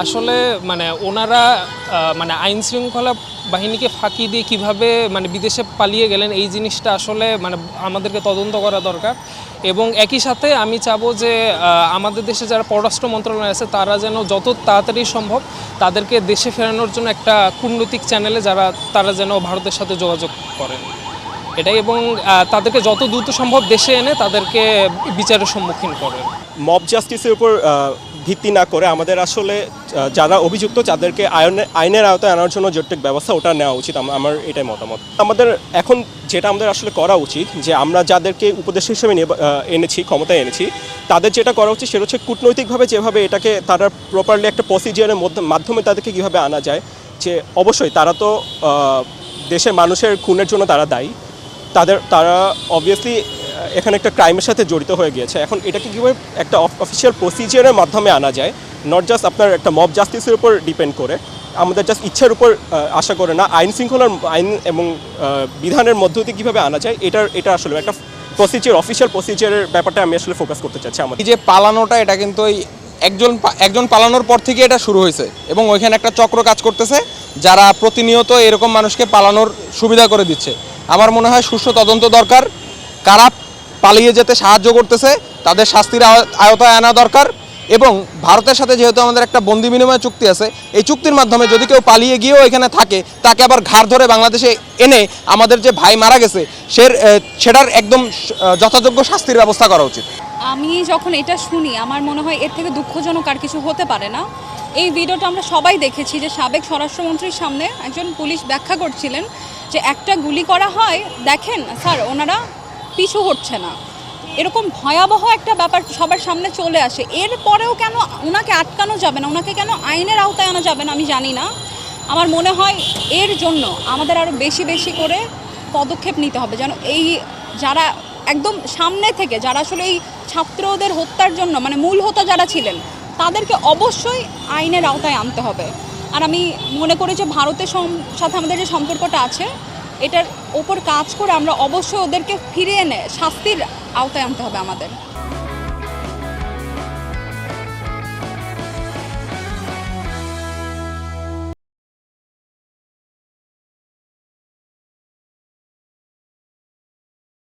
আসলে মানে ওনারা মানে আইন শৃঙ্খলা বাহিনীকে ফাঁকি দিয়ে কীভাবে মানে বিদেশে পালিয়ে গেলেন, এই জিনিসটা আসলে মানে আমাদেরকে তদন্ত করা দরকার। এবং একই সাথে আমি চাবো যে আমাদের দেশে যারা পররাষ্ট্র মন্ত্রণালয় আছে, তারা যেন যত তাড়াতাড়ি সম্ভব তাদেরকে দেশে ফেরানোর জন্য একটা কূটনৈতিক চ্যানেলে যারা, তারা যেন ভারতের সাথে যোগাযোগ করেন। এটাই এবং তাদেরকে যত দ্রুত সম্ভব দেশে এনে তাদেরকে বিচারের সম্মুখীন করেন। মব জাস্টিসের উপর ভিত্তি না করে আমাদের আসলে যারা অভিযুক্ত তাদেরকে আইনে, আইনের আওতায় আনার জন্য জটিল ব্যবস্থা ওটা নেওয়া উচিত। আমার এটাই মতামত। আমাদের এখন যেটা আমাদের আসলে করা উচিত, যে আমরা যাদেরকে উপদেশ হিসেবে এনেছি, ক্ষমতায় এনেছি, তাদের যেটা করা উচিত সেটা হচ্ছে কূটনৈতিকভাবে যেভাবে এটাকে তারা প্রপারলি একটা প্রসিজিয়ারের মধ্যে, মাধ্যমে তাদেরকে কীভাবে আনা যায়, যে অবশ্যই তারা তো দেশের মানুষের খুনের জন্য তারা দায়ী। তাদের, তারা অবভিয়াসলি এখানে একটা ক্রাইমের সাথে জড়িত হয়ে গিয়েছে। এখন এটাকে কীভাবে একটা অফিসিয়াল প্রসিজিয়ারের মাধ্যমে আনা যায় নট জাস্ট আপনার একটা মব জাস্টিসের উপর ডিপেন্ড করে, আমাদের জাস্ট ইচ্ছার উপর আশা করে না, আইন শৃঙ্খলার আইন এবং বিধানের মধ্য দিয়ে কীভাবে আনা যায়, এটার, এটা আসলে একটা প্রসিজিয়ার অফিসিয়াল প্রসিজিয়ারের ব্যাপারটা আমি আসলে ফোকাস করতে চাচ্ছি আমাদের। এই যে পালানোটা, এটা কিন্তু ওই একজন একজন পালানোর পর থেকে এটা শুরু হয়েছে এবং ওইখানে একটা চক্র কাজ করতেছে, যারা প্রতিনিয়ত এরকম মানুষকে পালানোর সুবিধা করে দিচ্ছে। আমার মনে হয় সুষ্ঠু তদন্ত দরকার। কারা পালিয়ে যেতে সাহায্য করতেছে, তাদের শাস্তির আয়- আয়তায় আনা দরকার এবং ভারতের সাথে যেহেতু আমাদের একটা বন্দি বিনিময় চুক্তি আছে, এই চুক্তির মাধ্যমে যদি কেউ পালিয়ে গিয়েও এখানে থাকে, তাকে আবার ঘাড় ধরে বাংলাদেশে এনে আমাদের যে ভাই মারা গেছে, সে সেটার একদম যথাযোগ্য শাস্তির ব্যবস্থা করা উচিত। আমি যখন এটা শুনি, আমার মনে হয় এর থেকে দুঃখজনক আর কিছু হতে পারে না। এই ভিডিওটা আমরা সবাই দেখেছি যে সাবেক স্বরাষ্ট্রমন্ত্রীর সামনে একজন পুলিশ ব্যাখ্যা করছিলেন যে একটা গুলি করা হয়, দেখেন, স্যার, ওনারা পিছু হচ্ছে না। এরকম ভয়াবহ একটা ব্যাপার সবার সামনে চলে আসে। এরপরেও কেন ওনাকে আটকানো যাবে না? ওনাকে কেন আইনের আওতায় আনা যাবে না? আমি জানি না। আমার মনে হয় এর জন্য আমাদের আরও বেশি বেশি করে পদক্ষেপ নিতে হবে। যেন এই যারা একদম সামনে থেকে, যারা আসলে এই ছাত্রদের হত্যার জন্য মানে মূল হোতা যারা ছিলেন, তাদেরকে অবশ্যই আইনের আওতায় আনতে হবে। আর আমি মনে করি যে ভারতের সাথে আমাদের যে সম্পর্কটা আছে এটার ওপর কাজ করে আমরা অবশ্যই ওদেরকে ফিরিয়ে এনে শাস্তির আওতায় আনতে হবে আমাদের।